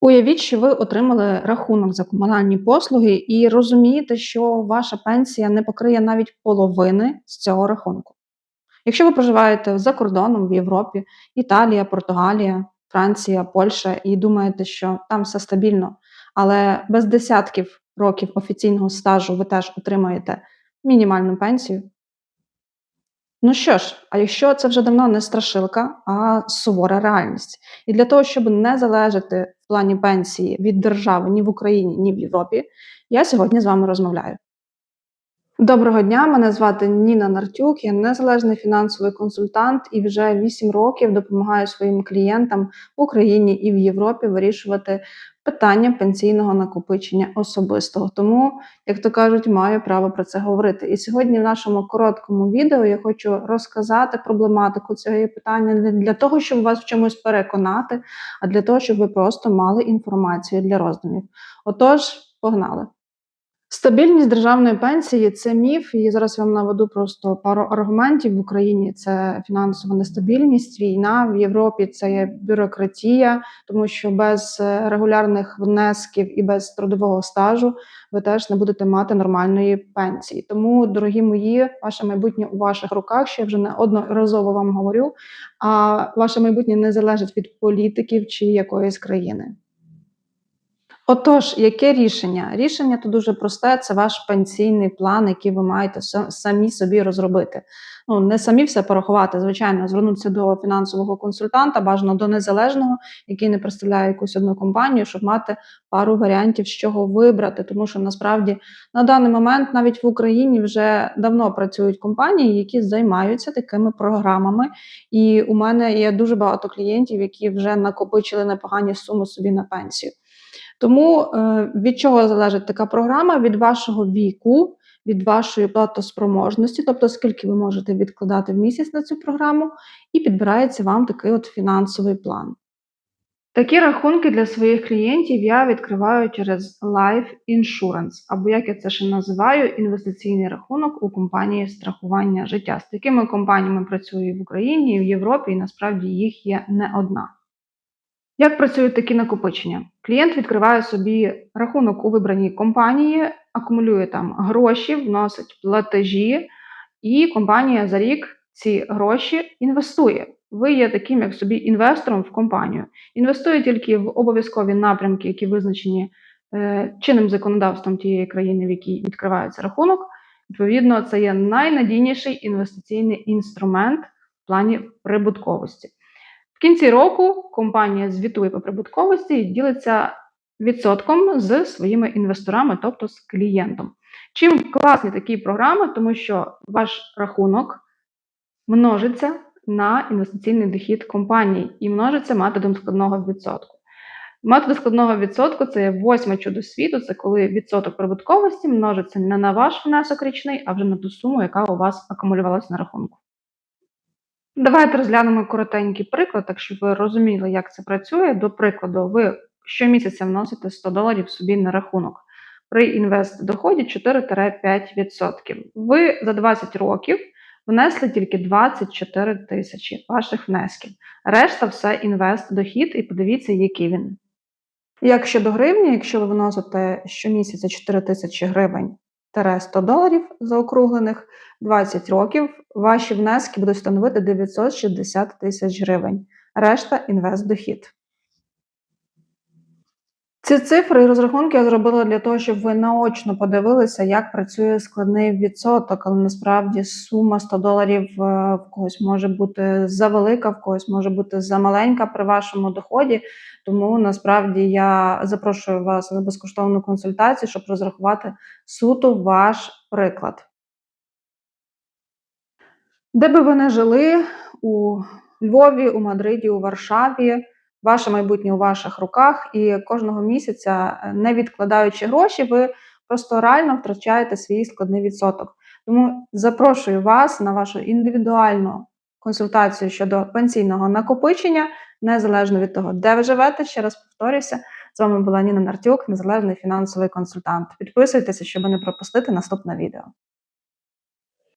Уявіть, що ви отримали рахунок за комунальні послуги і розумієте, що ваша пенсія не покриє навіть половини з цього рахунку. Якщо ви проживаєте за кордоном в Європі, Італія, Португалія, Франція, Польща, і думаєте, що там все стабільно, але без десятків років офіційного стажу ви теж отримаєте мінімальну пенсію. Ну що ж, а якщо це вже давно не страшилка, а сувора реальність. І для того, щоб не залежати в плані пенсії від держави ні в Україні, ні в Європі, я сьогодні з вами розмовляю. Доброго дня, мене звати Ніна Нартюк, я незалежний фінансовий консультант і вже 8 років допомагаю своїм клієнтам в Україні і в Європі вирішувати питання пенсійного накопичення особистого. Тому, як то кажуть, маю право про це говорити. І сьогодні в нашому короткому відео я хочу розказати проблематику цього питання не для того, щоб вас в чомусь переконати, а для того, щоб ви просто мали інформацію для роздумів. Отож, погнали! Стабільність державної пенсії це міф, і зараз я вам наведу просто пару аргументів в Україні. Це фінансова нестабільність, війна в Європі. Це є бюрократія, тому що без е, регулярних внесків і без трудового стажу ви теж не будете мати нормальної пенсії. Тому, дорогі мої, ваше майбутнє у ваших руках. Я вже неодноразово вам говорю. А ваше майбутнє не залежить від політиків чи якоїсь країни. Отож, яке рішення? Рішення тут дуже просте: це ваш пенсійний план, який ви маєте самі собі розробити. Ну, не самі все порахувати, звичайно, звернутися до фінансового консультанта, бажано до незалежного, який не представляє якусь одну компанію, щоб мати пару варіантів, з чого вибрати. Тому що насправді на даний момент навіть в Україні вже давно працюють компанії, які займаються такими програмами. І у мене є дуже багато клієнтів, які вже накопичили непогані суми собі на пенсію. Тому е, від чого залежить така програма? Від вашого віку, від вашої платоспроможності, тобто скільки ви можете відкладати в місяць на цю програму, і підбирається вам такий от фінансовий план. Такі рахунки для своїх клієнтів я відкриваю через Life Insurance, або як я це ще називаю, інвестиційний рахунок у компанії страхування життя. З такими компаніями працюю в Україні, і в Європі, і насправді їх є не одна. Як працюють такі накопичення? Клієнт відкриває собі рахунок у вибраній компанії, акумулює там гроші, вносить платежі, і компанія за рік ці гроші інвестує. Ви є таким, як собі, інвестором в компанію. Інвестує тільки в обов'язкові напрямки, які визначені е, чинним законодавством тієї країни, в якій відкривається рахунок. Відповідно, це є найнадійніший інвестиційний інструмент в плані прибутковості. В кінці року компанія звітує по прибутковості і ділиться відсотком з своїми інвесторами, тобто з клієнтом. Чим класні такі програми, тому що ваш рахунок множиться на інвестиційний дохід компанії і множиться методом складного відсотку. Метод складного відсотку це є восьме чудо світу, це коли відсоток прибутковості множиться не на ваш внесок річний, а вже на ту суму, яка у вас акумулювалася на рахунку. Давайте розглянемо коротенький приклад, так щоб ви розуміли, як це працює. До прикладу, ви щомісяця вносите 100 доларів собі на рахунок. При інвест-доході 4-5%. Ви за 20 років внесли тільки 24 тисячі ваших внесків. Решта все інвест-дохід, і подивіться, який він. Як щодо гривні, якщо ви вносите щомісяця 4 тисячі гривень 100 доларів заокруглених 20 років, ваші внески будуть становити 960 тисяч гривень. Решта інвестдохід. Ці цифри і розрахунки я зробила для того, щоб ви наочно подивилися, як працює складний відсоток, але насправді сума 100 доларів е, в когось може бути завелика, в когось може бути замаленька при вашому доході. Тому насправді я запрошую вас на безкоштовну консультацію, щоб розрахувати суто ваш приклад. Де би ви не жили у Львові, у Мадриді, у Варшаві. Ваше майбутнє у ваших руках, і кожного місяця, е, не відкладаючи гроші, ви просто реально втрачаєте свій складний відсоток. Тому запрошую вас на вашу індивідуальну консультацію щодо пенсійного накопичення, незалежно від того, де ви живете. Ще раз повторюся. З вами була Ніна Нартюк, незалежний фінансовий консультант. Підписуйтеся, щоб не пропустити наступне відео.